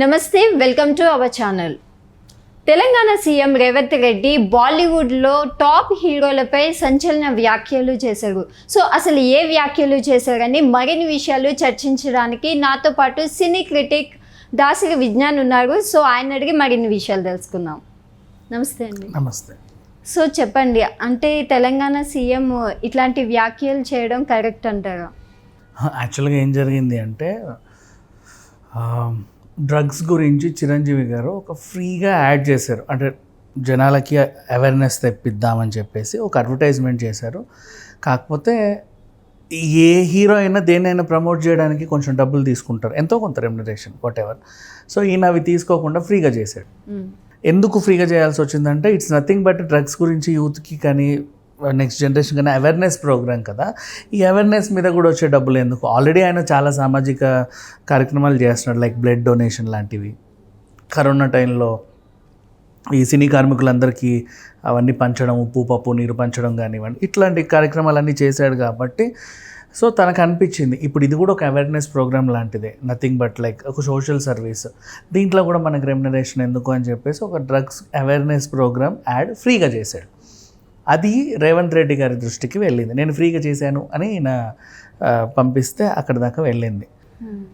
నమస్తే welcome to our channel. Telangana CM Revanth Reddy బాలీవుడ్లో top హీరోలపై సంచలన వ్యాఖ్యలు చేశారు. సో అసలు ఏ వ్యాఖ్యలు చేశారని మరిన్ని విషయాలు చర్చించడానికి నాతో పాటు సినీ క్రిటిక్ దాసరి విజ్ఞాన్ ఉన్నారు. సో ఆయన అడిగి మరిన్ని విషయాలు తెలుసుకుందాం. నమస్తే అండి. నమస్తే. సో చెప్పండి అంటే తెలంగాణ సీఎం ఇట్లాంటి వ్యాఖ్యలు చేయడం కరెక్ట్ అంటారా? యాక్చువల్గా ఏం జరిగింది అంటే డ్రగ్స్ గురించి చిరంజీవి గారు ఒక ఫ్రీగా యాడ్ చేశారు. అంటే జనాలకి అవేర్నెస్ తెప్పిద్దామని చెప్పేసి ఒక అడ్వర్టైజ్మెంట్ చేశారు. కాకపోతే ఏ హీరో అయినా దేనైనా ప్రమోట్ చేయడానికి కొంచెం డబ్బులు తీసుకుంటారు. ఎంతో కొంత రెమ్యునరేషన్ వాట్ ఎవర్ సో ఈయన అవి తీసుకోకుండా ఫ్రీగా చేశాడు. ఎందుకు ఫ్రీగా చేయాల్సి వచ్చిందంటే ఇట్స్ నథింగ్ బట్ డ్రగ్స్ గురించి యూత్కి కానీ నెక్స్ట్ జనరేషన్ కానీ అవేర్నెస్ ప్రోగ్రామ్ కదా. ఈ అవేర్నెస్ మీద కూడా వచ్చే డబ్బులు ఎందుకు? ఆల్రెడీ ఆయన చాలా సామాజిక కార్యక్రమాలు చేస్తున్నాడు లైక్ బ్లడ్ డొనేషన్ లాంటివి. కరోనా టైంలో ఈ సినీ కార్మికులందరికీ అవన్నీ పంచడం ఉప్పు పప్పు నీరు పంచడం కానివ్వండి ఇట్లాంటి కార్యక్రమాలన్నీ చేశాడు కాబట్టి సో తనకు అనిపించింది ఇప్పుడు ఇది కూడా ఒక అవేర్నెస్ ప్రోగ్రామ్ లాంటిదే. నథింగ్ బట్ లైక్ ఒక సోషల్ సర్వీస్ దీంట్లో కూడా మనకు రెమ్యునరేషన్ ఎందుకు అని చెప్పేసి ఒక డ్రగ్స్ అవేర్నెస్ ప్రోగ్రామ్ యాడ్ ఫ్రీగా చేశాడు. అది రేవంత్ రెడ్డి గారి దృష్టికి వెళ్ళింది. నేను ఫ్రీగా చేశాను అని ఆ, పంపిస్తే అక్కడ దాకా వెళ్ళింది. మ్మ్.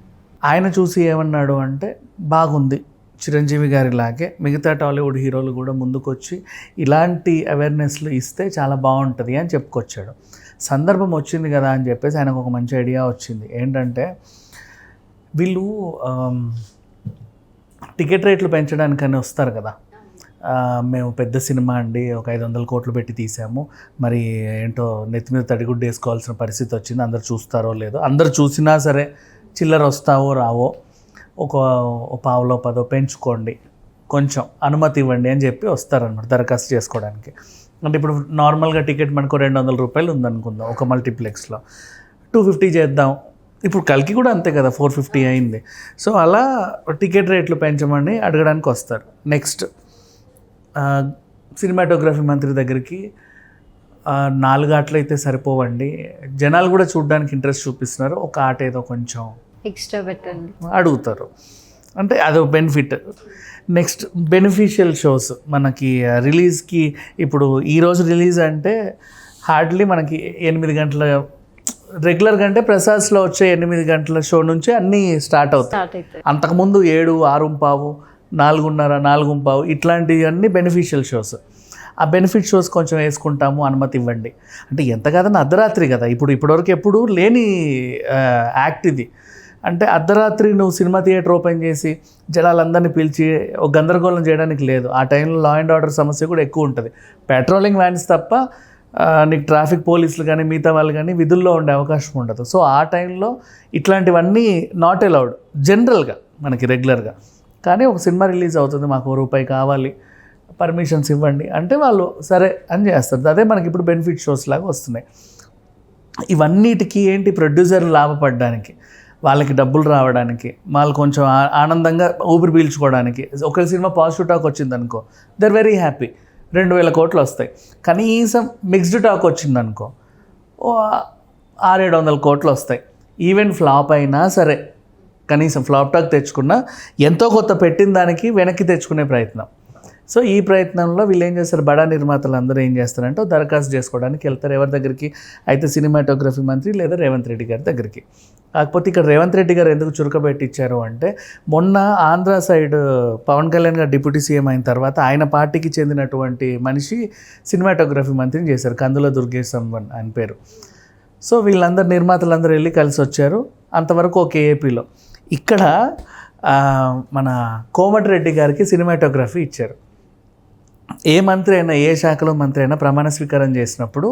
ఆయన చూసి ఏమన్నాడు అంటే బాగుంది. చిరంజీవి గారిలాగే మిగతా టాలీవుడ్ హీరోలు కూడా ముందుకొచ్చి ఇలాంటి అవేర్నెస్లు ఇస్తే చాలా బాగుంటుంది అని చెప్పుకొచ్చాడు. సందర్భం వచ్చింది కదా అని చెప్పేసి ఆయనకు ఒక మంచి ఐడియా వచ్చింది. ఏంటంటే వీళ్ళు టికెట్ రేట్లు పెంచడానికని వస్తారు కదా. మేము పెద్ద సినిమా అండి. ఒక ఐదు వందల కోట్లు పెట్టి తీసాము. మరి ఏంటో నెత్తి మీద తడిగుడ్డు వేసుకోవాల్సిన పరిస్థితి వచ్చింది. అందరు చూస్తారో లేదో. అందరు చూసినా సరే చిల్లర వస్తావో రావో ఒక పావులో పదో పెంచుకోండి. కొంచెం అనుమతి ఇవ్వండి అని చెప్పి వస్తారనమాట దరఖాస్తు చేసుకోవడానికి. అంటే ఇప్పుడు నార్మల్గా టికెట్ మనకు రెండు వందల రూపాయలు ఉందనుకుందాం ఒక మల్టీప్లెక్స్లో. టూ ఫిఫ్టీ చేద్దాం. ఇప్పుడు కలికి కూడా అంతే కదా ఫోర్ ఫిఫ్టీ అయింది. సో అలా టికెట్ రేట్లు పెంచమని అడగడానికి వస్తారు. నెక్స్ట్ సినిమాటోగ్రఫీ మంత్రి దగ్గరికి ఆ, నాలుగు ఆటలు అయితే సరిపోవండి. జనాలు కూడా చూడడానికి ఇంట్రెస్ట్ చూపిస్తున్నారు. ఒక ఆట ఏదో కొంచెం ఎక్స్ట్రా పెట్టండి అడుగుతారు. అంటే అదో బెనిఫిట్. నెక్స్ట్ బెనిఫిషియల్ షోస్ మనకి రిలీజ్కి ఇప్పుడు ఈరోజు రిలీజ్ అంటే హార్డ్లీ మనకి ఎనిమిది గంటల రెగ్యులర్ కంటే ప్రసాద్స్లో వచ్చే ఎనిమిది గంటల షో నుంచి అన్నీ స్టార్ట్ అవుతాయి. స్టార్ట్ అవుతాయి. అంతకుముందు ఏడు ఆరు పావు నాలుగున్నర నాలుగు పావు ఇట్లాంటివన్నీ బెనిఫిషియల్ షోస్ ఆ బెనిఫిట్ షోస్ కొంచెం వేసుకుంటాము అనుమతి ఇవ్వండి. అంటే ఎంత కాదని అర్ధరాత్రి కదా. ఇప్పుడు ఇప్పటివరకు ఎప్పుడు లేని యాక్ట్ ఇది. అంటే అర్ధరాత్రి నువ్వు సినిమా థియేటర్ ఓపెన్ చేసి జనాలందరినీ పిలిచి ఒక గందరగోళం చేయడానికి లేదు. ఆ టైంలో లా అండ్ ఆర్డర్ సమస్య కూడా ఎక్కువ ఉంటుంది. పెట్రోలింగ్ వ్యాన్స్ తప్ప నీకు ట్రాఫిక్ పోలీసులు కానీ మిగతా వాళ్ళు కానీ విధుల్లో ఉండే అవకాశం ఉండదు. సో ఆ టైంలో ఇట్లాంటివన్నీ నాట్ అలౌడ్ జనరల్గా మనకి రెగ్యులర్గా కానీ ఒక సినిమా రిలీజ్ అవుతుంది మాకు రూపాయి కావాలి పర్మిషన్స్ ఇవ్వండి. అంటే వాళ్ళు సరే అని చేస్తారు. అదే మనకి ఇప్పుడు బెనిఫిట్ షోస్ లాగా వస్తున్నాయి. ఇవన్నిటికీ ఏంటి ప్రొడ్యూసర్ లాభపడడానికి వాళ్ళకి డబ్బులు రావడానికి వాళ్ళు కొంచెం ఆ- ఆనందంగా ఊపిరి పీల్చుకోవడానికి. ఒక సినిమా పాజిటివ్ టాక్ వచ్చింది అనుకో దర్ వెరీ హ్యాపీ రెండు వేల కోట్లు వస్తాయి. కనీసం మిక్స్డ్ టాక్ వచ్చింది అనుకో ఆరేడు వందల కోట్లు వస్తాయి. ఈవెన్ ఫ్లాప్ అయినా సరే కనీసం ఫ్లాప్ టాక్ తెచ్చుకున్నా ఎంతో కొత్త పెట్టిన దానికి వెనక్కి తెచ్చుకునే ప్రయత్నం. సో ఈ ప్రయత్నంలో వీళ్ళు ఏం చేస్తారు? బడా నిర్మాతలు అందరూ ఏం చేస్తారంటే దరఖాస్తు చేసుకోవడానికి వెళ్తారు. ఎవరి దగ్గరికి? అయితే సినిమాటోగ్రఫీ మంత్రి లేదా రేవంత్ రెడ్డి గారి దగ్గరికి. కాకపోతే ఇక్కడ రేవంత్ రెడ్డి గారు ఎందుకు చురుకబెట్టి ఇచ్చారు అంటే మొన్న ఆంధ్ర సైడ్ పవన్ కళ్యాణ్ గారు డిప్యూటీ సీఎం అయిన తర్వాత ఆయన పార్టీకి చెందినటువంటి మనిషి సినిమాటోగ్రఫీ మంత్రిని చేశారు. కందుల దుర్గేశం ఆయన పేరు. సో వీళ్ళందరూ నిర్మాతలందరూ వెళ్ళి కలిసి వచ్చారు అంతవరకు ఒక ఏపీలో ఇక్కడ మన కోమటిరెడ్డి గారికి సినిమాటోగ్రఫీ ఇచ్చారు. ఏ మంత్రి అయినా ఏ శాఖలో మంత్రి అయినా ప్రమాణ స్వీకారం చేసినప్పుడు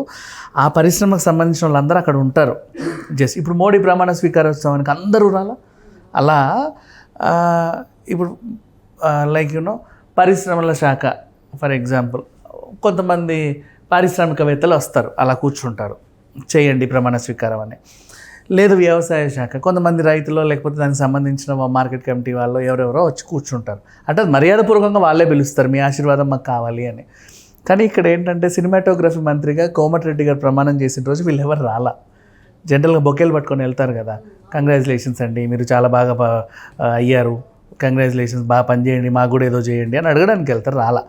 ఆ పరిశ్రమకు సంబంధించిన వాళ్ళందరూ అక్కడ ఉంటారు. జస్ట్ ఇప్పుడు మోడీ ప్రమాణ స్వీకారోత్సవానికి అందరూ రాలా? అలా ఇప్పుడు లైక్ యూనో పరిశ్రమల శాఖ ఫర్ ఎగ్జాంపుల్ కొంతమంది పారిశ్రామికవేత్తలు వస్తారు. అలా కూర్చుంటారు. చేయండి ప్రమాణ స్వీకారం అని. లేదు వ్యవసాయ శాఖ. కొంతమంది రైతులు లేకపోతే దానికి సంబంధించిన మా మార్కెట్ కమిటీ వాళ్ళు ఎవరెవరో వచ్చి కూర్చుంటారు. అంటే మర్యాదపూర్వకంగా వాళ్ళే పిలుస్తారు మీ ఆశీర్వాదం మాకు కావాలి అని. కానీ ఇక్కడ ఏంటంటే సినిమాటోగ్రఫీ మంత్రిగా కోమటిరెడ్డి గారు ప్రమాణం చేసిన రోజు వీళ్ళు ఎవరు రాలా? జనరల్గా బొకేలు పట్టుకొని వెళ్తారు కదా. కంగ్రాచులేషన్స్ అండి మీరు చాలా బాగా అయ్యారు. కంగ్రాచులేషన్స్ బాగా పనిచేయండి మాకు కూడా ఏదో చేయండి అని అడగడానికి వెళ్తారు రాలా.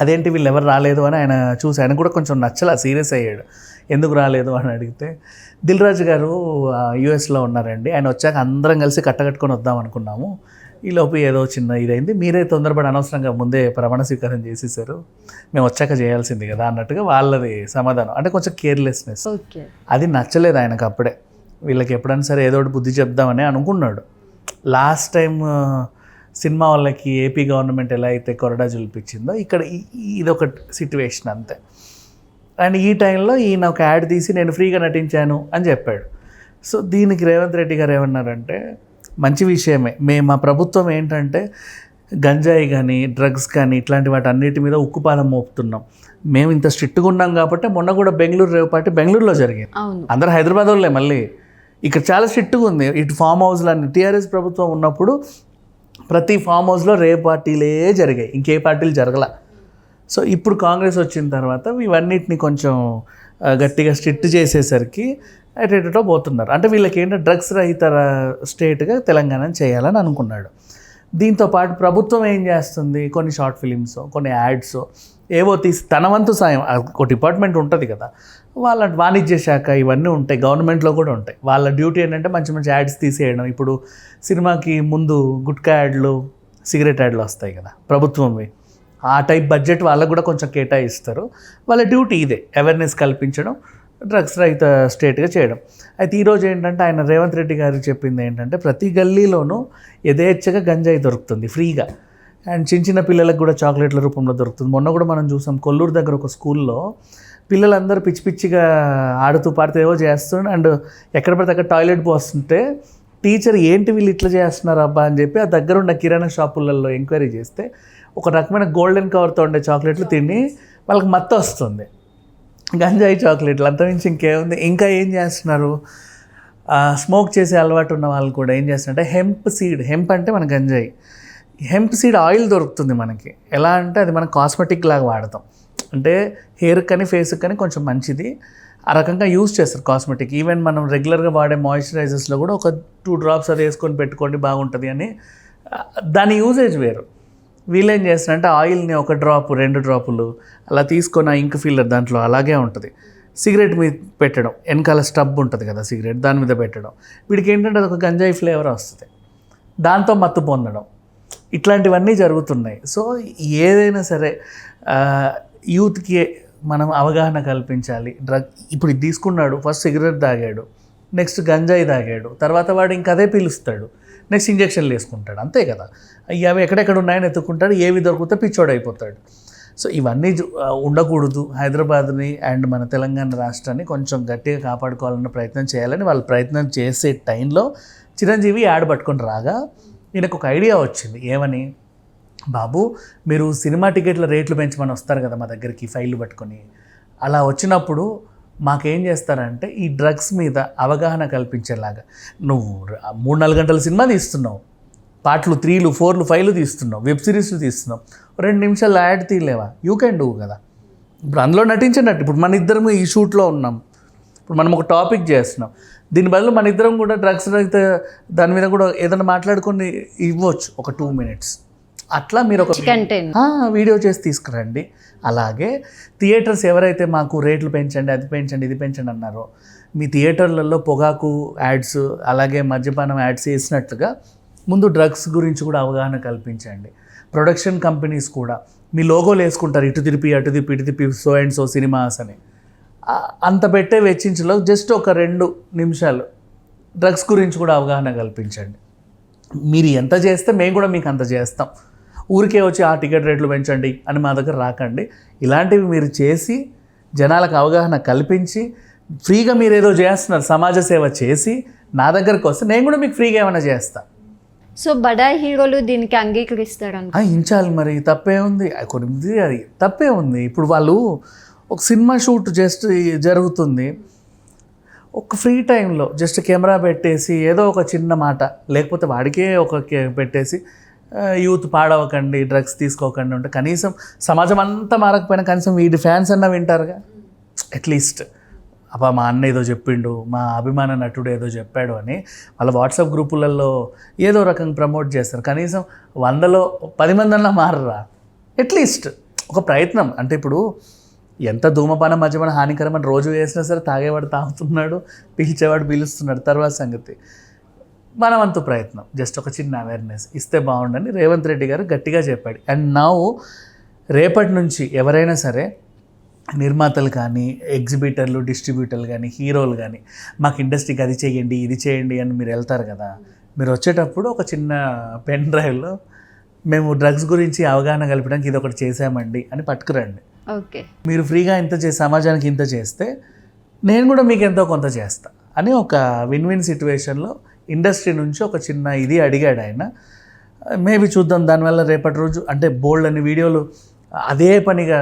అదేంటి వీళ్ళు ఎవరు రాలేదు అని ఆయన చూసి ఆయన కూడా కొంచెం నచ్చలా సీరియస్ అయ్యాడు. ఎందుకు రాలేదు అని అడిగితే దిల్ రాజు గారు యూఎస్లో ఉన్నారండి. ఆయన వచ్చాక అందరం కలిసి కట్టకట్టుకొని వద్దాం అనుకున్నాము. ఈలోపు ఏదో చిన్న ఇదైంది. మీరే తొందరపడి అనవసరంగా ముందే ప్రమాణ స్వీకారం చేసేసారు మేము వచ్చాక చేయాల్సింది కదా అన్నట్టుగా వాళ్ళది సమాధానం. అంటే కొంచెం కేర్లెస్నెస్. ఓకే. అది నచ్చలేదు ఆయనకు అప్పుడే. వీళ్ళకి ఎప్పుడైనా సరే ఏదో ఒకటి బుద్ధి చెప్దామని అనుకున్నాడు. లాస్ట్ టైం సినిమా వాళ్ళకి ఏపీ గవర్నమెంట్ ఎలా అయితే కొరడా చూపించిందో ఇక్కడ ఈ- ఇది ఒక సిట్యువేషన్ అంతే. అండ్ ఈ టైంలో ఈయన ఒక యాడ్ తీసి నేను ఫ్రీగా నటించాను అని చెప్పాడు. సో దీనికి రేవంత్ రెడ్డి గారు ఏమన్నారంటే మంచి విషయమే. మేము మా ప్రభుత్వం ఏంటంటే గంజాయి కానీ డ్రగ్స్ కానీ ఇట్లాంటి వాటి అన్నిటి మీద ఉక్కుపాదం మోపుతున్నాం. మేము ఇంత స్ట్రిక్ట్గా ఉన్నాం కాబట్టి మొన్న కూడా బెంగళూరు రేవు పార్టీ బెంగళూరులో జరిగింది. అందరు హైదరాబాద్ వాళ్ళే మళ్ళీ. ఇక్కడ చాలా స్ట్రిక్ట్గా ఉంది. ఇటు ఫామ్ హౌస్లు అన్ని టీఆర్ఎస్ ప్రభుత్వం ఉన్నప్పుడు ప్రతి ఫామ్ హౌస్లో రే పార్టీలే జరిగాయి. ఇంకే పార్టీలు జరగల. సో ఇప్పుడు కాంగ్రెస్ వచ్చిన తర్వాత ఇవన్నిటిని కొంచెం గట్టిగా స్ట్రిక్ట్ చేసేసరికి ఎటెటో పోతున్నారు. అంటే వీళ్ళకి ఏంటంటే డ్రగ్స్ రహిత స్టేట్గా తెలంగాణ చేయాలని అనుకున్నాడు. దీంతో పాటు ప్రభుత్వం ఏం చేస్తుంది? కొన్ని షార్ట్ ఫిలిమ్స్ కొన్ని యాడ్స్ ఏవో తీసి తన వంతు సాయం. ఒక డిపార్ట్మెంట్ ఉంటుంది కదా. వాళ్ళ వాణిజ్య శాఖ ఇవన్నీ ఉంటాయి. గవర్నమెంట్లో కూడా ఉంటాయి. వాళ్ళ డ్యూటీ ఏంటంటే మంచి మంచి యాడ్స్ తీసేయడం. ఇప్పుడు సినిమాకి ముందు గుట్కా యాడ్లు సిగరెట్ యాడ్లు వస్తాయి కదా ప్రభుత్వంవి. ఆ టైప్ బడ్జెట్ వాళ్ళకు కూడా కొంచెం కేటాయిస్తారు. వాళ్ళ డ్యూటీ ఇదే. అవేర్నెస్ కల్పించడం డ్రగ్స్ రహిత స్టేట్గా చేయడం. అయితే ఈరోజు ఏంటంటే ఆయన రేవంత్ రెడ్డి గారు చెప్పింది ఏంటంటే ప్రతి గల్లీలోనూ యథేచ్ఛగా గంజాయి దొరుకుతుంది ఫ్రీగా. అండ్ చిన్న చిన్న పిల్లలకు కూడా చాక్లెట్ల రూపంలో దొరుకుతుంది. మొన్న కూడా మనం చూసాం కొల్లూరు దగ్గర ఒక స్కూల్లో పిల్లలందరూ పిచ్చి పిచ్చిగా ఆడుతూ పాడుతూ ఏవో చేస్తుండే అండ్ ఎక్కడ పడితే అక్కడ టాయిలెట్ పోస్తుంటే టీచర్ ఏంటి వీళ్ళు ఇట్లా చేస్తున్నారు అబ్బా? అని చెప్పి ఆ దగ్గర ఉన్న కిరాణా షాపులలో ఎంక్వైరీ చేస్తే ఒక రకమైన గోల్డెన్ కవర్తో ఉండే చాక్లెట్లు తిని వాళ్ళకి మత్త వస్తుంది. గంజాయి చాక్లెట్లు అంతమించి ఇంకేముంది? ఇంకా ఏం చేస్తున్నారు? స్మోక్ చేసే అలవాటు ఉన్న వాళ్ళు కూడా ఏం చేస్తున్నారంటే హెంప్ సీడ్ హెంప్ అంటే మన గంజాయి. హెంప్ సీడ్ ఆయిల్ దొరుకుతుంది మనకి. ఎలా అంటే అది మనం కాస్మెటిక్ లాగా వాడతాం. అంటే హెయిర్ కానీ ఫేస్కి కానీ కొంచెం మంచిది. ఆ రకంగా యూజ్ చేస్తారు కాస్మెటిక్ ఈవెన్ మనం రెగ్యులర్గా వాడే మాయిశ్చరైజర్స్లో కూడా ఒక టూ డ్రాప్స్ అది వేసుకొని పెట్టుకోండి బాగుంటుంది అని. దాని యూసేజ్ వేరు. వీళ్ళేం ఏం చేస్తారంటే ఆయిల్ని ఒక డ్రాప్ రెండు డ్రాపులు అలా తీసుకొని ఆ ఇంక్ ఫిల్లర్ దాంట్లో అలాగే ఉంటుంది. సిగరెట్ మీద పెట్టడం. వెనకాల స్టబ్ ఉంటుంది కదా సిగరెట్ దాని మీద పెట్టడం. వీడికి ఏంటంటే అది ఒక గంజాయి ఫ్లేవర్ వస్తుంది. దాంతో మత్తు పొందడం. ఇట్లాంటివన్నీ జరుగుతున్నాయి. సో ఏదైనా సరే యూత్కి మనం అవగాహన కల్పించాలి. డ్రగ్ ఇప్పుడు ఇది తీసుకున్నాడు ఫస్ట్ సిగరెట్ తాగాడు నెక్స్ట్ గంజాయి తాగాడు తర్వాత వాడు ఇంక అదే పీలుస్తాడు నెక్స్ట్ ఇంజక్షన్లు వేసుకుంటాడు అంతే కదా. అవి ఎక్కడెక్కడ ఉన్నాయని ఎత్తుకుంటాడు ఏవి దొరికితే పిచ్చోడు అయిపోతాడు. సో ఇవన్నీ జు- ఉండకూడదు. హైదరాబాద్ని అండ్ మన తెలంగాణ రాష్ట్రాన్ని కొంచెం గట్టిగా కాపాడుకోవాలన్న ప్రయత్నం చేయాలని వాళ్ళు ప్రయత్నం చేసే టైంలో చిరంజీవి యాడ్ పట్టుకొని రాగా ఈయనకు ఒక ఐడియా వచ్చింది. ఏమని? బాబు మీరు సినిమా టికెట్ల రేట్లు పెంచమని వస్తారు కదా మా దగ్గరికి ఫైళ్ళు పట్టుకొని. అలా వచ్చినప్పుడు మాకేం చేస్తారంటే ఈ డ్రగ్స్ మీద అవగాహన కల్పించేలాగా నువ్వు మూడు నాలుగు గంటల సినిమా తీస్తున్నావు. పాటలు త్రీలు ఫోర్లు ఫైవ్లు తీస్తున్నావు. వెబ్ సిరీస్లు తీస్తున్నావు. రెండు నిమిషాలు యాడ్ తీయలేవా? యూ కెన్ డూ కదా. ఇప్పుడు అందులో నటించినట్టు ఇప్పుడు మన ఇద్దరము ఈ షూట్లో ఉన్నాం. ఇప్పుడు మనం ఒక టాపిక్ చేస్తున్నాం. దీని బదులు మన ఇద్దరం కూడా డ్రగ్స్ అయితే దాని మీద కూడా ఏదైనా మాట్లాడుకొని ఇవ్వచ్చు. ఒక టూ మినిట్స్ అట్లా మీరు ఒక వీడియో చేసి తీసుకురండి. అలాగే థియేటర్స్ ఎవరైతే మాకు రేట్లు పెంచండి అది పెంచండి ఇది పెంచండి అన్నారో మీ థియేటర్లలో పొగాకు యాడ్స్ అలాగే మద్యపానం యాడ్స్ వేసినట్లుగా ముందు డ్రగ్స్ గురించి కూడా అవగాహన కల్పించండి. ప్రొడక్షన్ కంపెనీస్ కూడా మీ లోగోలు వేసుకుంటారు ఇటు తిరిపి అటు తిప్పి ఇటు తిప్పి సో అండ్ సో సినిమాస్ అని. అంత పెట్టే వెచ్చించలో జస్ట్ ఒక రెండు నిమిషాలు డ్రగ్స్ గురించి కూడా అవగాహన కల్పించండి. మీరు ఎంత చేస్తే మేము కూడా మీకు అంత చేస్తాం. ఊరికే వచ్చి ఆ టికెట్ రేట్లు పెంచండి అని మా దగ్గర రాకండి. ఇలాంటివి మీరు చేసి జనాలకు అవగాహన కల్పించి ఫ్రీగా మీరు ఏదో చేస్తున్నారు సమాజ సేవ చేసి నా దగ్గరకు వస్తే నేను కూడా మీకు ఫ్రీగా ఏమైనా చేస్తా. సో బడా హీరోలు దీనికి అంగీకరిస్తారంట ఆ, ఇంచాలి మరి. తప్పే ఉంది. కొన్ని అది తప్పే ఉంది. ఇప్పుడు వాళ్ళు ఒక సినిమా షూట్ జస్ట్ జరుగుతుంది. ఒక ఫ్రీ టైంలో జస్ట్ కెమెరా పెట్టేసి ఏదో ఒక చిన్న మాట లేకపోతే వాడికే ఒక పెట్టేసి యూత్ పాడవకండి డ్రగ్స్ తీసుకోకండి అంటే కనీసం సమాజం అంతా మారకపోయినా కనీసం వీడి ఫ్యాన్స్ అన్నా వింటారుగా? అట్లీస్ట్ అబ్బా మా అన్న ఏదో చెప్పిండు మా అభిమాన నటుడు ఏదో చెప్పాడు అని వాళ్ళ వాట్సాప్ గ్రూపులలో ఏదో రకంగా ప్రమోట్ చేస్తారు. కనీసం వందలో పది మందన్నా మారరా? అట్లీస్ట్ ఒక ప్రయత్నం. అంటే ఇప్పుడు ఎంత ధూమపానం మద్యపానం హానికరం అని రోజు వేసినా సరే తాగేవాడు తాగుతున్నాడు పీల్చేవాడు పీలుస్తున్నాడు. తర్వాత సంగతి మనవంతు ప్రయత్నం. జస్ట్ ఒక చిన్న అవేర్నెస్ ఇస్తే బాగుండని రేవంత్ రెడ్డి గారు గట్టిగా చెప్పాడు. అండ్ నా రేపటి నుంచి ఎవరైనా సరే నిర్మాతలు కానీ ఎగ్జిబిటర్లు డిస్ట్రిబ్యూటర్లు కానీ హీరోలు కానీ మాకు ఇండస్ట్రీకి అది చేయండి ఇది చేయండి అని మీరు వెళ్తారు కదా మీరు వచ్చేటప్పుడు ఒక చిన్న పెన్ డ్రైవ్లో మేము డ్రగ్స్ గురించి అవగాహన కల్పడానికి ఇది ఒకటి చేసామండి అని పట్టుకురండి. ఓకే. మీరు ఫ్రీగా ఇంత చేసి సమాజానికి ఇంత చేస్తే నేను కూడా మీకు ఎంతో కొంత చేస్తా అని ఒక విన్ విన్ సిచ్యువేషన్లో ఇండస్ట్రీ నుంచి ఒక చిన్న ఇది అడిగాడు ఆయన. మేబీ చూద్దాం దానివల్ల రేపటి రోజు అంటే బోల్డ్ అని వీడియోలు అదే పనిగా